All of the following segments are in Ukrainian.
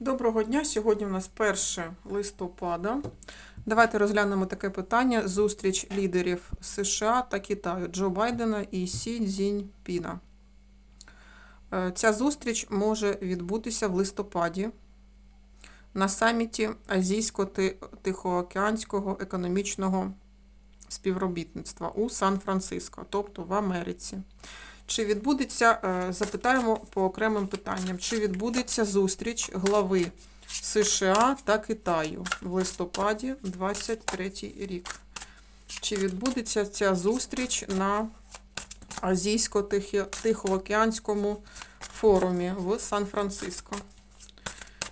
Доброго дня. Сьогодні у нас 1 листопада. Давайте розглянемо таке питання: зустріч лідерів США та Китаю Джо Байдена і Сі Цзіньпіна. Е, Ця зустріч може відбутися в листопаді на саміті Азійсько-Тихоокеанського економічного співробітництва у Сан-Франциско, тобто в Америці. Чи відбудеться, е, запитаємо по окремим питанням, чи відбудеться зустріч глави США та Китаю в листопаді 23 рік? Чи відбудеться ця зустріч на Азійсько-Тихоокеанському форумі в Сан-Франциско?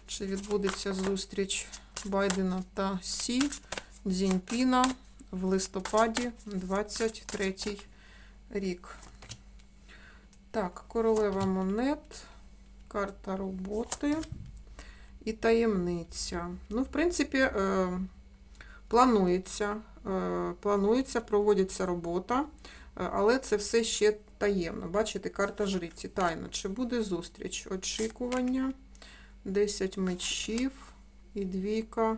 Чи відбудеться зустріч Байдена та Сі Цзіньпіна в листопаді 23 рік? Так, королева монет, карта роботи і таємниця. Ну, в принципі, е, планується, е, планується, проводиться робота, е, але це все ще таємно. Бачите, карта жриці. Тайна. Чи буде зустріч? Очікування, 10 мечів і двійка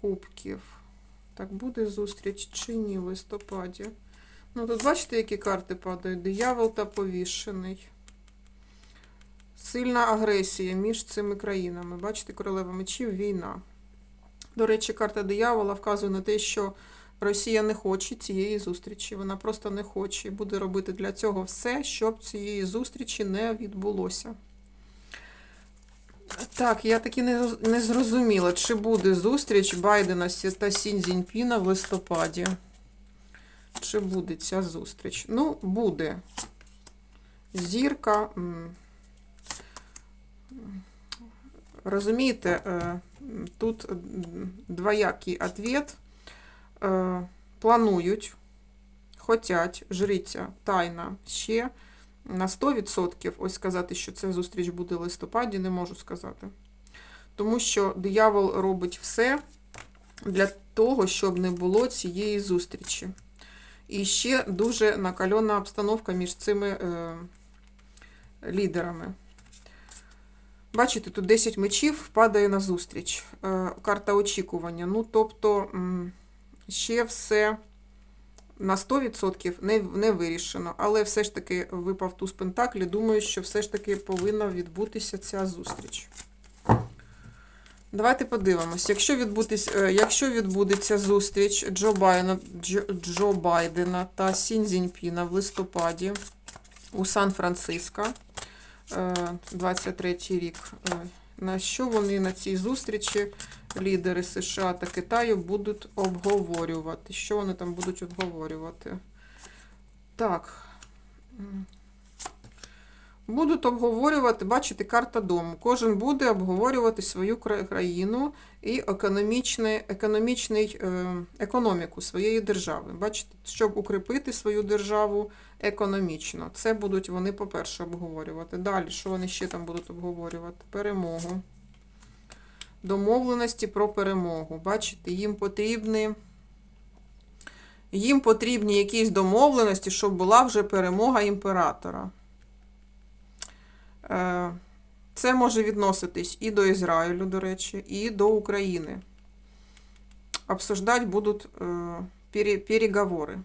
кубків. Так, буде зустріч чи ні в листопаді? Ну, тут бачите, які карти падають? Диявол та повішений. Сильна агресія між цими країнами. Бачите, королева мечів, війна. До речі, карта диявола вказує на те, що Росія не хоче цієї зустрічі. Вона просто не хоче і буде робити для цього все, щоб цієї зустрічі не відбулося. Так, я таки не, не зрозуміла, чи буде зустріч Байдена та Сінь Цзіньпіна в листопаді. Чи буде ця зустріч? Ну, буде. Зірка. Розумієте, е, тут двоякий ответ. Е, Планують, хотять, жриця, тайна ще на 100%. Ось сказати, що ця зустріч буде в листопаді, не можу сказати. Тому що диявол робить все для того, щоб не було цієї зустрічі. І ще дуже накальона обстановка між цими е, лідерами. Бачите, тут 10 мечів падає на зустріч. Е, карта очікування. Ну, тобто, ще все на 100% не, не вирішено. Але все ж таки випав туз Пентаклі. Думаю, що все ж таки повинна відбутися ця зустріч. Давайте подивимось. Якщо, відбутись, е, якщо відбудеться зустріч Джо Байдена, Джо, Джо Байдена та Сінь Цзіньпіна в листопаді у Сан-Франциско, е, 23 рік, е, на що вони на цій зустрічі, лідери США та Китаю, будуть обговорювати? Що вони там будуть обговорювати? Так. Будуть обговорювати, бачите, карта дому. Кожен буде обговорювати свою країну і економічний, економічний, е, економіку своєї держави. Бачите, щоб укріпити свою державу економічно. Це будуть вони, по-перше, обговорювати. Далі, що вони ще там будуть обговорювати? Перемогу. Домовленості про перемогу. Бачите, їм потрібні. Їм потрібні якісь домовленості, щоб була вже перемога імператора. Е, Це може відноситись і до Ізраїлю, до речі, і до України. Обсуждати будуть е, переговори.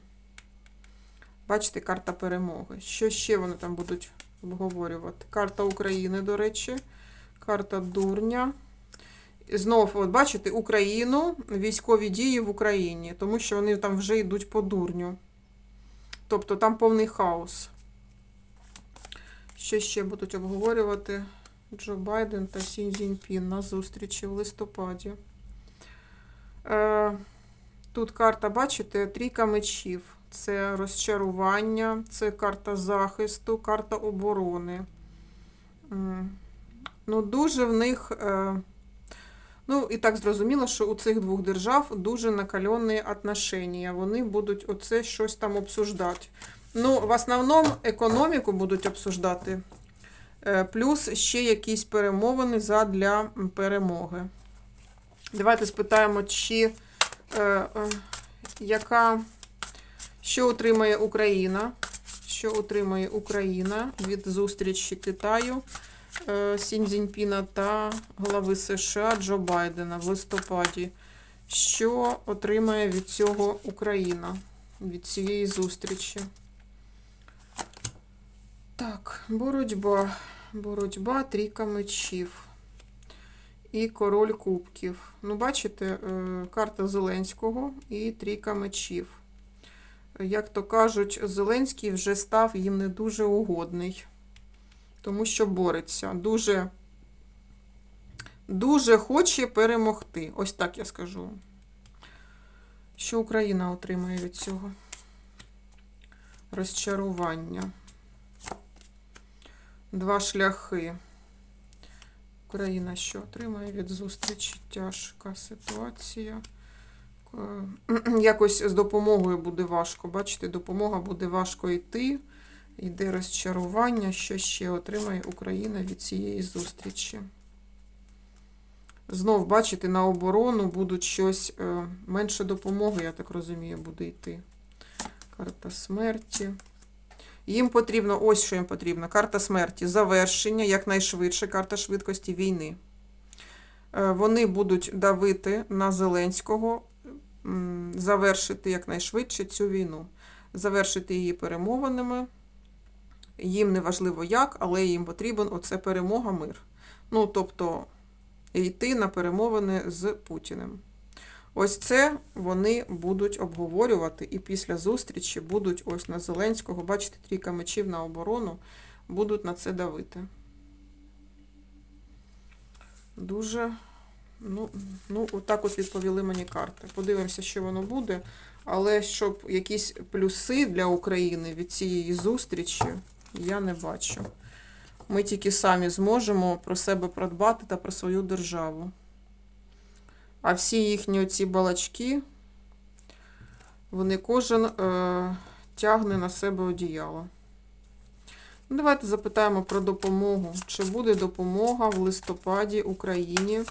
Бачите, карта перемоги. Що ще вони там будуть обговорювати? Карта України, до речі, карта дурня. Знов, от бачите, Україну, військові дії в Україні, тому що вони там вже йдуть по дурню. Тобто там повний хаос. Що ще будуть обговорювати Джо Байден та Сінь Цзіньпін на зустрічі в листопаді. Е, тут карта, бачите, трійка мечів. Це розчарування, це карта захисту, карта оборони. Ну, дуже в них. Е, ну, і так зрозуміло, що у цих двох держав дуже накальонні отношення. Вони будуть оце щось там обсуждати. Ну, в основному економіку будуть обсуждати, е, плюс ще якісь перемовини задля перемоги. Давайте спитаємо, чи е, е, яка, що отримає Україна, що отримає Україна від зустрічі Китаю е, Сіньцзіньпіна та голови США Джо Байдена в листопаді. Що отримає від цього Україна від цієї зустрічі? Так, боротьба. Боротьба, трійка мечів. І король кубків. Ну, бачите, е, карта Зеленського і трійка мечів. Як то кажуть, Зеленський вже став їм не дуже угодний, тому що бореться. Дуже, дуже хоче перемогти. Ось так я скажу. Що Україна отримає від цього? Розчарування. Два шляхи. Україна що отримає від зустрічі? Тяжка ситуація. Е, Якось з допомогою буде важко. Бачите, допомога буде важко йти. Йде розчарування. Що ще отримає Україна від цієї зустрічі? Знов, бачите, на оборону будуть щось е, менше допомоги, я так розумію, буде йти. Карта смерті. Їм потрібно, ось що їм потрібно. Карта смерті, завершення, якнайшвидше, карта швидкості війни. Е, Вони будуть давити на Зеленського, завершити якнайшвидше цю війну. Завершити її перемовинами. Їм не важливо як, але їм потрібен оце перемога, мир. Ну, тобто, йти на перемовини з Путіним. Ось це вони будуть обговорювати і після зустрічі будуть ось на Зеленського, бачите, трійка мечів на оборону, будуть на це давити. Дуже, ну, ну, отак от відповіли мені карти. Подивимося, що воно буде. Але щоб якісь плюси для України від цієї зустрічі, я не бачу. Ми тільки самі зможемо про себе продбати та про свою державу. А всі їхні оці балачки, вони кожен е, тягне на себе одіяло. Ну, Давайте запитаємо про допомогу. Чи буде допомога в листопаді Україні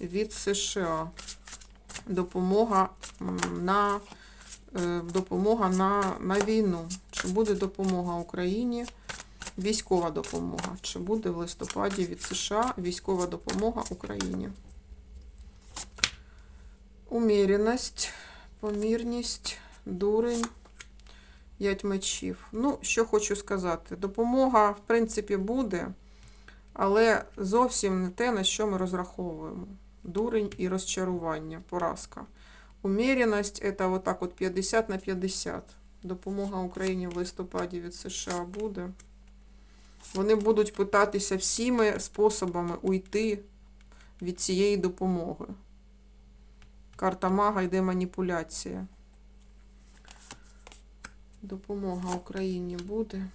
від США? Допомога на, е, допомога на, на війну. Чи буде допомога Україні? Військова допомога. Чи буде в листопаді від США військова допомога Україні? Уміряність, помірність, дурень, п'ять мечів. Ну, що хочу сказати. Допомога, в принципі, буде, але зовсім не те, на що ми розраховуємо. Дурень і розчарування, поразка. Уміряність – це отак от 50 на 50. Допомога Україні в листопаді від США буде. Вони будуть питатися всіми способами уйти від цієї допомоги. Карта мага йде маніпуляція. Допомога Україні буде.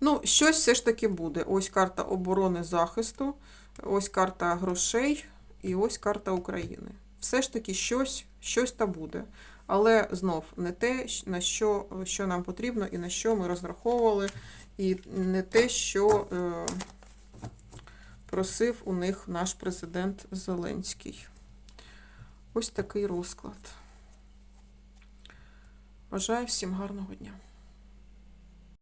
Ну, щось все ж таки буде. Ось карта оборони захисту, ось карта грошей і ось карта України. Все ж таки щось, щось та буде. Але знов не те, на що, що нам потрібно і на що ми розраховували, і не те, що. Е, просив у них наш президент Зеленський. Ось такий розклад. Бажаю всім гарного дня.